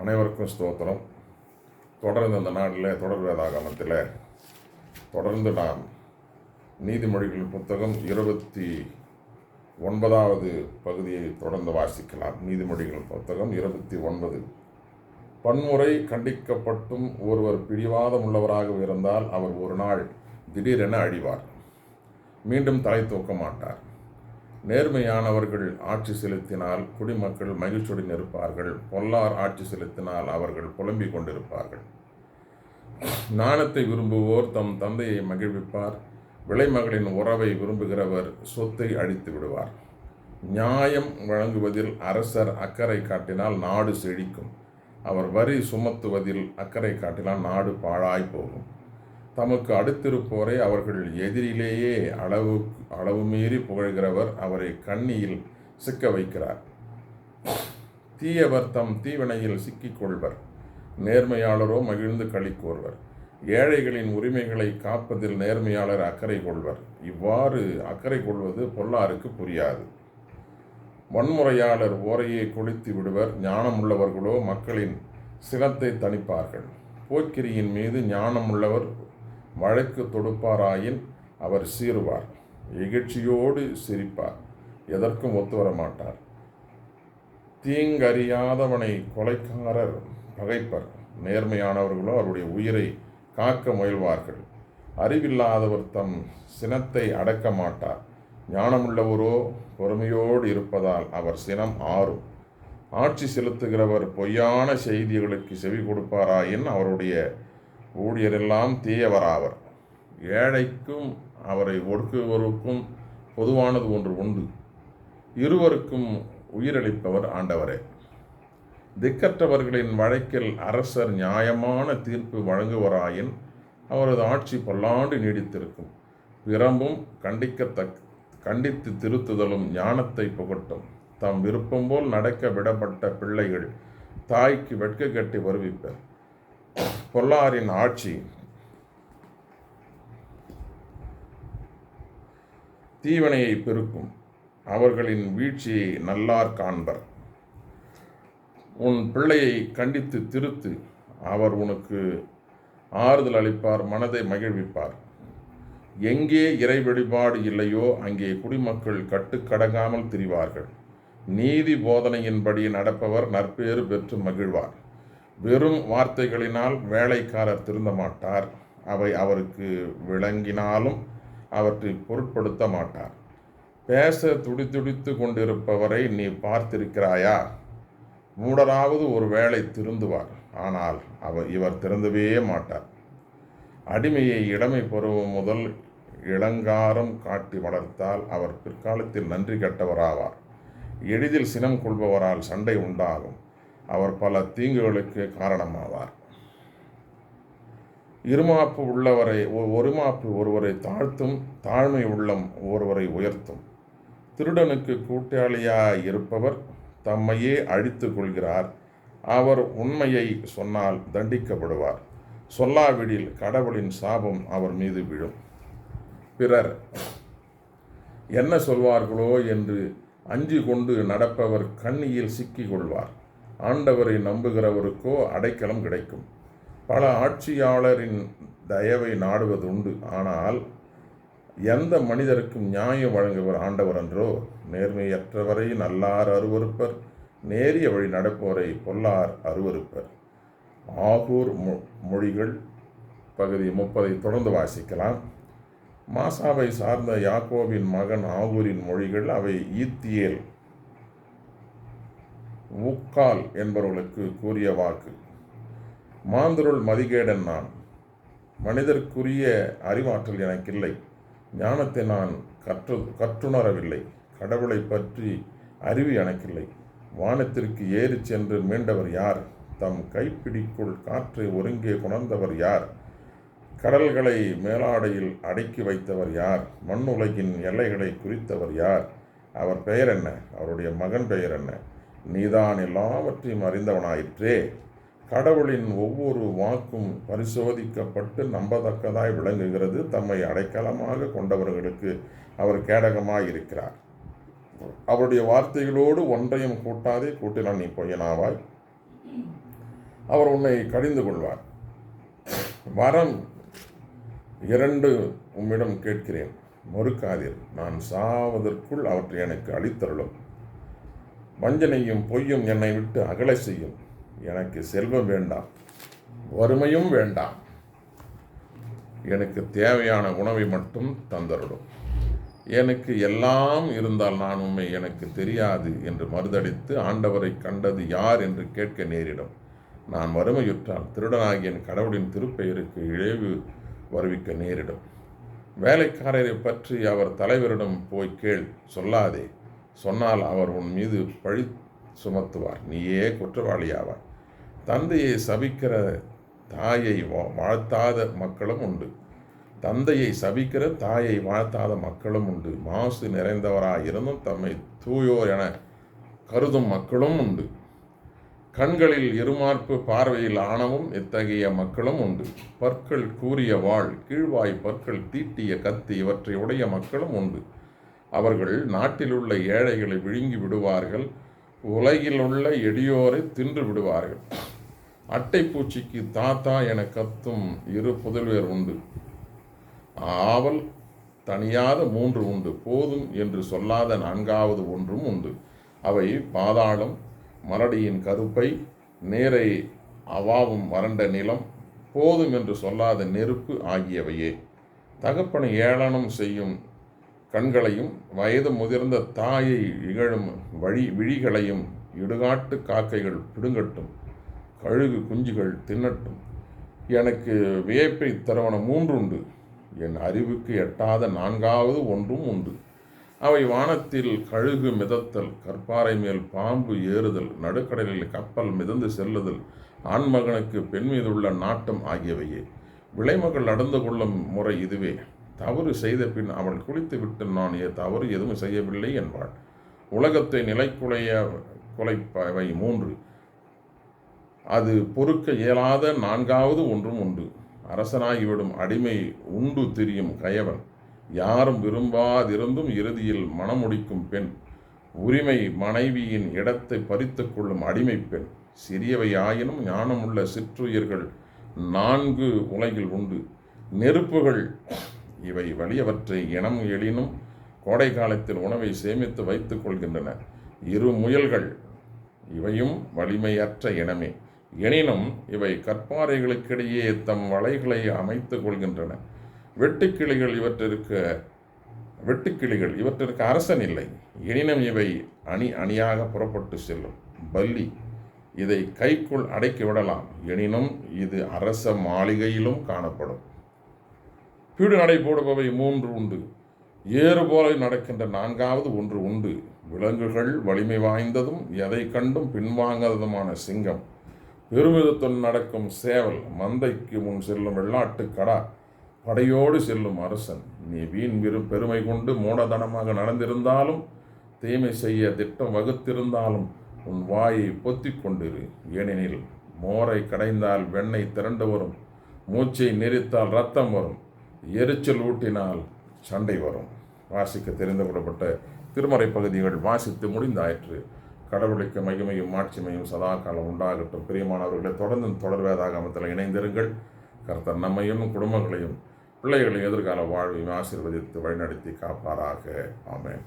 அனைவருக்கும் ஸ்தோத்திரம். தொடர்ந்து இந்த நாளில் தொடர் வேதாகமத்தில் தொடர்ந்து நாம் நீதிமொழிகள் புத்தகம் இருபத்தி ஒன்பதாவது பகுதியை தொடர்ந்து வாசிக்கலாம். நீதிமொழிகள் புத்தகம் இருபத்தி ஒன்பது. பன்முறை கண்டிக்கப்பட்டும் ஒருவர் பிடிவாதம் உள்ளவராக இருந்தால் அவர் ஒரு நாள் திடீரென அழிவார். மீண்டும் தலை தூக்க மாட்டார். நேர்மையானவர்கள் ஆட்சி செலுத்தினால் குடிமக்கள் மகிழ்ச்சியுடன் இருப்பார்கள். பொல்லார் ஆட்சி செலுத்தினால் அவர்கள் புலம்பிக் கொண்டிருப்பார்கள். நாணத்தை விரும்புவோர் தம் தந்தையை மகிழ்விப்பார். விளைமகளின் உறவை விரும்புகிறவர் சொத்தை அழித்து விடுவார். நியாயம் வழங்குவதில் அரசர் அக்கறை காட்டினால் நாடு செழிக்கும். அவர் வரி சுமத்துவதில் அக்கறை காட்டினால் நாடு பாழாய் போகும். தமக்கு அடுத்திருப்போரை அவர்கள் எதிரிலேயே அளவு அளவு மீறி புகழ்கிறவர் அவரை கண்ணியில் சிக்க வைக்கிறார். தீயவர் தம் தீவினையில் சிக்கிக் கொள்வர். நேர்மையாளரோ மகிழ்ந்து களி கூறுவர். ஏழைகளின் உரிமைகளை காப்பதில் நேர்மையாளர் அக்கறை கொள்வர். இவ்வாறு அக்கறை கொள்வது பொல்லாருக்கு புரியாது. வன்முறையாளர் ஓரையே கொளுத்தி விடுவர். ஞானமுள்ளவர்களோ மக்களின் சினத்தை தணிப்பார்கள். போக்கிரியின் மீது ஞானமுள்ளவர் வழக்கு தொடுப்பாராயின் அவர் சீருவார் இகழ்ச்சியோடு சிரிப்பார். எதற்கும் ஒத்துவர மாட்டார் தீங்கறியாதவனை கொலைக்காரர் பகைப்பர். நேர்மையானவர்களோ அவருடைய உயிரை காக்க முயல்வார்கள். அறிவில்லாதவர் தம் சினத்தை அடக்க மாட்டார். ஞானமுள்ளவரோ பொறுமையோடு இருப்பதால் அவர் சினம் ஆறும். ஆட்சி செலுத்துகிறவர் பொய்யான செய்திகளுக்கு செவி கொடுப்பாராயின் அவருடைய ஊழியரெல்லாம் தீயவராவர். ஏழைக்கும் அவரை ஒடுக்குவருக்கும் பொதுவானது ஒன்று உண்டு. இருவருக்கும் உயிரளிப்பவர் ஆண்டவரே. திக்கற்றவர்களின் வழக்கில் அரசர் நியாயமான தீர்ப்பு வழங்குவராயின் அவரது ஆட்சி பல்லாண்டு நீடித்திருக்கும். பிரம்பும் கண்டிக்கத்தக் கண்டித்து திருத்துதலும் ஞானத்தை புகட்டும். தம் விருப்பம் போல் நடக்க விடப்பட்ட பிள்ளைகள் தாய்க்கு வெட்க கட்டி வருவிப்பர். பொல்லாரின் ஆட்சி. தீவனையை பெருக்கும். அவர்களின் வீழ்ச்சியை நல்லார் காண்பர். உன் பிள்ளையை கண்டித்து திருத்து. அவர் உனக்கு ஆறுதல் அளிப்பார் மனதை மகிழ்விப்பார். எங்கே இறை வழிபாடு இல்லையோ அங்கே குடிமக்கள் கட்டுக்கடங்காமல் திரிவார்கள். நீதி போதனையின்படி நடப்பவர் நற்பேறு பெற்று மகிழ்வார். வெறும் வார்த்தைகளினால் வேலைக்காரர் திருந்த மாட்டார் அவை அவருக்கு விளங்கினாலும் அவற்றை பொருட்படுத்த மாட்டார். பேச துடிதுடித்து கொண்டிருப்பவரை நீ பார்த்திருக்கிறாயா? மூடராவது ஒரு வேளை திருந்துவார். ஆனால் அவர் இவர் திறந்தவே மாட்டார். அடிமையை இளமை பருவம் முதல் இளங்காரம் காட்டி வளர்த்தால் அவர் பிற்காலத்தில் நன்றி கெட்டவராவார். எளிதில் சினம் கொள்பவரால் சண்டை உண்டாகும். அவர் பல தீங்குகளுக்கு காரணமாவார். இருமாப்பு உள்ளவரை ஒருமாப்பு ஒருவரை தாழ்த்தும் தாழ்மை உள்ளம் ஒருவரை உயர்த்தும். திருடனுக்கு கூட்டாளியாக இருப்பவர் தம்மையே அழித்து கொள்கிறார். அவர் உண்மையை சொன்னால் தண்டிக்கப்படுவார். சொல்லாவிடில் கடவுளின் சாபம் அவர் மீது விழும். பிறர் என்ன சொல்வார்களோ என்று அஞ்சு கொண்டு நடப்பவர் கண்ணியில் சிக்கிக் கொள்வார். ஆண்டவரை நம்புகிறவருக்கோ அடைக்கலம் கிடைக்கும். பல ஆட்சியாளரின் தயவை நாடுவது உண்டு ஆனால் எந்த மனிதருக்கும் நியாயம் வழங்குவர் ஆண்டவர் என்றோ நேர்மையற்றவரை நல்லார் அருவறுப்பர் நேரிய வழி நடப்போரை பொல்லார் அருவறுப்பர் ஆகூர் மொழிகள் பகுதி முப்பதை தொடர்ந்து வாசிக்கலாம். மாசாவை சார்ந்த யாக்கோவின் மகன் ஆகூரின் மொழிகள் அவை ஈத்தியேல் உக்கால் என்பவர்களுக்கு கூறிய வாக்கு. மாந்தருள் மதிகேடன் நான். மனிதர்க்குரிய அறிவாற்றல் எனக்கில்லை. ஞானத்தை நான் கற்று கற்றுணரவில்லை. கடவுளை பற்றி அறிவு எனக்கில்லை. வானத்திற்கு ஏறி சென்று மீண்டவர் யார்? தம் கைப்பிடிக்குள் காற்றை ஒருங்கே கொணர்ந்தவர் யார்? கடல்களை மேலாடையில் அடக்கி வைத்தவர் யார்? மண்ணுலகின் எல்லைகளை குறித்தவர் யார்? அவர் பெயர் என்ன? அவருடைய மகன் பெயர் என்ன? நீதான் எல்லாவற்றையும் அறிந்தவனாயிற்றே. கடவுளின் ஒவ்வொரு வாக்கும் பரிசோதிக்கப்பட்டு நம்பத்தக்கதாய் விளங்குகிறது. தம்மை அடைக்கலமாக கொண்டவர்களுக்கு அவர் கேடகமாக இருக்கிறார் அவருடைய வார்த்தைகளோடு ஒன்றையும் கூட்டாதே கூட்டினால் நீ பொய்யனாவாய். அவர் உன்னை கடிந்து கொள்வார். வரம் இரண்டு உம்மிடம் கேட்கிறேன். மறுக்காதீர். நான் சாவதற்குள் அவற்றை எனக்கு அளித்தருளும். வஞ்சனையும் பொய்யும் என்னை விட்டு அகலை செய்யும். எனக்கு செல்வம் வேண்டாம் வறுமையும் வேண்டாம். எனக்கு தேவையான உணவை மட்டும் தந்தருடும் எனக்கு எல்லாம் இருந்தால் நான் உண்மை எனக்கு தெரியாது என்று மறுதளித்து ஆண்டவரை கண்டது யார் என்று கேட்க நேரிடும். நான் வறுமையுற்றால் திருடனாகிய என் கடவுளின் திருப்பெயருக்கு இழைவு வருவிக்க நேரிடும். வேலைக்காரரை பற்றி அவர் தலைவரிடம் போய் கேள் சொல்லாதே. சொன்னால் அவர் உன் மீது பழி சுமத்துவார். நீயே குற்றவாளியாவார் தந்தையை சபிக்கிற தாயை வாழ்த்தாத மக்களும் உண்டு. தந்தையை சபிக்கிற தாயை வாழ்த்தாத மக்களும் உண்டு. மாசு நிறைந்தவராயிருந்தும் தம்மை தூயோர் என கருதும் மக்களும் உண்டு. கண்களில் இருமார்ப்பு பார்வையில் ஆணவும் இத்தகைய மக்களும் உண்டு. பற்கள் கூறிய வாழ் கீழ்வாய் பற்கள் தீட்டிய கத்தி இவற்றை உடைய மக்களும் உண்டு. அவர்கள் நாட்டில் உள்ள ஏழைகளை விழுங்கி விடுவார்கள் உலகில் உள்ள எடியோரை தின்று விடுவார்கள். அட்டைப்பூச்சிக்கு தாத்தா என கத்தும் இரு புதல்வேர் உண்டு. ஆவல் தனியாத மூன்று உண்டு. போதும் என்று சொல்லாத நான்காவது ஒன்றும் உண்டு. அவை பாதாளம் மரடியின் கருப்பை நேரை அவாவும் வறண்ட நிலம் போதும் என்று சொல்லாத நெருப்பு ஆகியவையே. தகப்பனை ஏளனம் செய்யும் கண்களையும் வயது முதிர்ந்த தாயை இகழும் வழி விழிகளையும் இடுகாட்டு காக்கைகள் பிடுங்கட்டும் கழுகு குஞ்சுகள் தின்னட்டும். எனக்கு வியப்பை தருவன மூன்றுண்டு. என் அறிவுக்கு எட்டாத நான்காவது ஒன்றும் உண்டு. அவை வானத்தில் கழுகு மிதத்தல் கற்பாறை மேல் பாம்பு ஏறுதல் நடுக்கடலில் கப்பல் மிதந்து செல்லுதல் ஆண்மகனுக்கு பெண் மீதுள்ள நாட்டம் ஆகியவையே. விளைமகள் நடந்து கொள்ளும் முறை இதுவே. தவறு செய்த பின் அவள் குளித்து விட்டு நான் தவறு எதுவும் செய்யவில்லை என்பாள். உலகத்தை நிலைக்குலைய குலைப்பவை மூன்று. அது பொறுக்க இயலாத நான்காவது ஒன்றும் உண்டு. அரசனாகிவிடும் அடிமை உண்டு திரியும் கயவன். யாரும் விரும்பாதிருந்தும் இறுதியில் மணமுடிக்கும் பெண். உரிமை மனைவியின் இடத்தை பறித்து கொள்ளும் அடிமை பெண். சிறியவை ஆயினும் ஞானமுள்ள சிற்றுயிர்கள் நான்கு உலகில் உண்டு. நெருப்புகள் இவை வலியவற்றை இனம் எழினும் கோடை காலத்தில் உணவை சேமித்து வைத்துக் கொள்கின்றன. இரு முயல்கள் இவையும் வலிமையற்ற இனமே. எனினும் இவை கற்பாறைகளுக்கிடையே தம் வலைகளை அமைத்து கொள்கின்றன. வெட்டுக்கிளிகள் இவற்றிற்கு வெட்டுக்கிளிகள் இவற்றிற்கு அரசன் இல்லை. எனினும் இவை அணி அணியாக புறப்பட்டு செல்லும். பல்லி இதை கைக்குள் அடக்கி விடலாம். எனினும் இது அரச மாளிகையிலும் காணப்படும். பீடு நடை போடுபவை மூன்று உண்டு. ஏறு போல நடக்கின்ற நான்காவது ஒன்று உண்டு. விலங்குகள் வலிமை வாய்ந்ததும் எதை கண்டும் பின்வாங்காததுமான சிங்கம். பெருமிதத்துடன் நடக்கும் சேவல் மந்தைக்கு முன் செல்லும் வெள்ளாட்டு கடா படையோடு செல்லும் அரசன். நீ வீண் விரு பெருமை கொண்டு மூடதனமாக நடந்திருந்தாலும் தீமை செய்ய திட்டம் வகுத்திருந்தாலும் உன் வாயை பொத்தி கொண்டிரு. ஏனெனில் மோரை கடைந்தால் வெண்ணெய் திரண்டு வரும் மூச்சை நெறித்தால் ரத்தம் வரும். எரிச்சல் ஊட்டினால் சண்டை வரும். வாசிக்க தெரிந்து கொள்ளப்பட்ட திருமறை பகுதிகள் வாசித்து முடிந்தாயிற்று. கடவுளுக்கு மகிமையும் மாட்சிமையும் சதா காலம் உண்டாகட்டும். பிரியமானவர்களை தொடர்ந்து தொடர்வேதாகமத்தில் இணைந்திருங்கள். கர்த்தர் நம்மையும் குடும்பங்களையும் பிள்ளைகளின் எதிர்கால வாழ்வையும் ஆசீர்வதித்து வழிநடத்தி காப்பாராக. ஆமேன்.